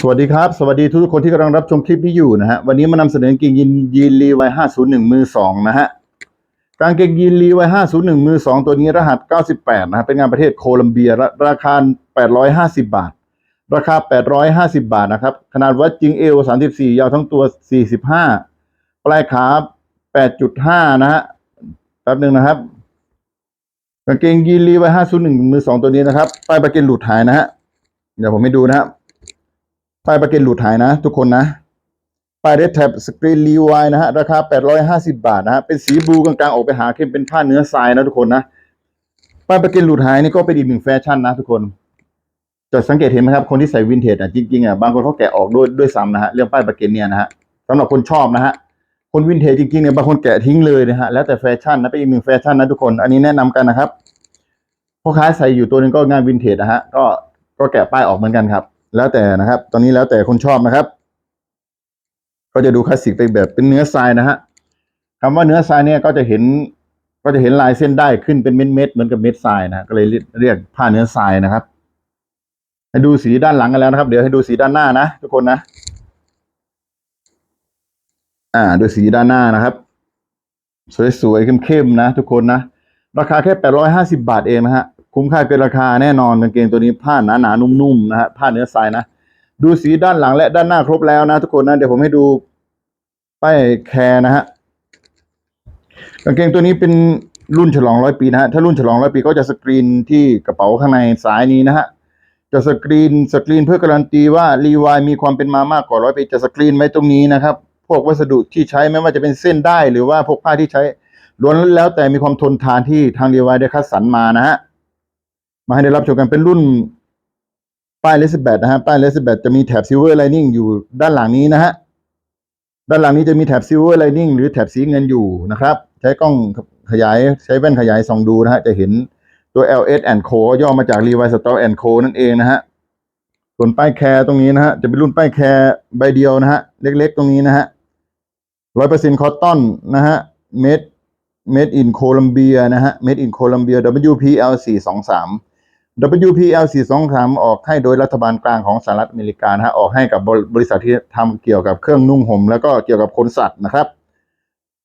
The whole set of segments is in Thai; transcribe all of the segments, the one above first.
สวัสดีครับ สวัสดีทุกคนที่กำลังรับชมคลิปนี้อยู่นะฮะวันนี้มานำเสนอกางเกงยีนยีนรีไว501มือสองนะฮะกางเกงยีนรีไว501มือสองตัวนี้รหัส98นะฮะเป็นงานประเทศโคลัมเบียราราคา850บาท ราคา850บาทนะครับ ขนาดวัดจริงเอว34ยาวทั้งตัว45ปลายขา8.5นะฮะแป๊บหนึ่งนะครับกางเกงยีนรีไว501มือสองตัวนี้นะครับป้ายประกันหลุดหายนะฮะเดี๋ยวผมให้ดูนะฮะ ป้ายประกันหลุดหายนะ ทุกคนนะป้ายเรดแท็บสกรีนรีวายนะฮะ ราคา 850 บาทนะฮะ เป็นสีบลูกลางๆ ออกไปหาเข้มเป็นผ้าเนื้อทรายนะทุกคนนะป้ายประกันหลุดหายนี่ก็เป็นอีกหนึ่งแฟชั่นนะทุกคนจะสังเกตเห็นไหมครับ คนที่ใส่วินเทจอะจริงๆอะบางคนเขาแกะออกด้วยด้วยซ้ำนะฮะเรื่องป้ายประกันเนี่ยนะฮะสำหรับคนชอบนะฮะคนวินเทจจริงๆเนี่ยบางคนแกะทิ้งเลยนะฮะแล้วแต่แฟชั่นนะเป็นอีกหนึ่งแฟชั่นนะทุกคน อันนี้แนะนำกันนะครับพ่อค้าใส่อยู่ตัวนึงก็งานวินเทจนะฮะก็ก็แกะป้ายออกเหมือนกันครับ แล้วแต่นะครับ ตอนนี้แล้วแต่คนชอบนะครับ ก็จะดูคลาสสิกไปแบบเป็นเนื้อทรายนะฮะคำว่าเนื้อทรายเนี่ยก็จะเห็น ก็จะเห็นลายเส้นได้ขึ้นเป็นเม็ดเม็ดเหมือนกับเม็ดทรายนะก็เลยเรียกผ้าเนื้อทรายนะครับ ให้ดูสีด้านหลังกันแล้วนะครับ เดี๋ยวให้ดูสีด้านหน้านะทุกคนนะ อ่า ดูสีด้านหน้านะครับ สวยๆเข้มๆนะทุกคนนะราคาแค่850บาทเองนะฮะ คุ้มค่าเกินราคาแน่นอนกางเกงตัวนี้ผ้าหนาๆนุ่มๆนะฮะผ้าเนื้อทรายนะ ดูสีด้านหลังและด้านหน้าครบแล้วนะทุกคนนะเดี๋ยวผมให้ดูป้ายแคร์นะฮะกางเกงตัวนี้เป็นรุ่นฉลองร้อยปีนะฮะถ้ารุ่นฉลองร้อยปีก็จะสกรีนที่กระเป๋าข้างในซ้ายนี้นะฮะจะสกรีนสกรีนเพื่อการันตีว่ารีวายมีความเป็นมามากกว่าร้อยปีจะสกรีนไว้ตรงนี้นะครับ พวกวัสดุที่ใช้ไม่ว่าจะเป็นเส้นได้หรือว่าพวกผ้าที่ใช้ล้วนแล้วแต่มีความทนทานที่ทางรีวายได้คัดสรรมานะฮะ มาให้ได้รับชมกันเป็นรุ่นป้ายเลสเบตนะฮะป้ายเลสเบตจะมีแถบซิลเวอร์ไลนิ่งอยู่ด้านหลังนี้นะฮะด้านหลังนี้จะมีแถบซิลเวอร์ไลนิ่งหรือแถบสีเงินอยู่นะครับ ใช้กล้องขยายใช้แว่นขยายส่องดูนะฮะจะเห็นตัว LS and Co ย่อมาจาก Levi Strauss and Co นั่นเองนะฮะส่วนป้ายแคร์ตรงนี้นะฮะจะเป็นรุ่นป้ายแคร์ใบเดียวนะฮะเล็กๆ ตรงนี้นะฮะร้อยเปอร์เซ็นต์คอตตอนนะฮะ made made in Colombia นะฮะ made in Colombia WPL 4 2 3 WPL 4 WPL423 ออกให้โดยรัฐบาลกลางของสหรัฐอเมริกานะฮะออกให้กับบริบริษัทที่ทำเกี่ยวกับเครื่องนุ่งห่มแล้วก็เกี่ยวกับขนสัตว์นะครับ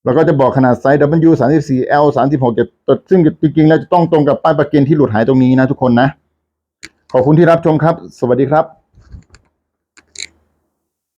แล้วก็จะบอกขนาดไซส์ W 3 4 L 3 6จะซึ่งจริงๆ แล้วจะต้องตรงกับป้ายประกันที่หลุดหายตรงนี้นะทุกคนนะ ขอบคุณที่รับชมครับ สวัสดีครับ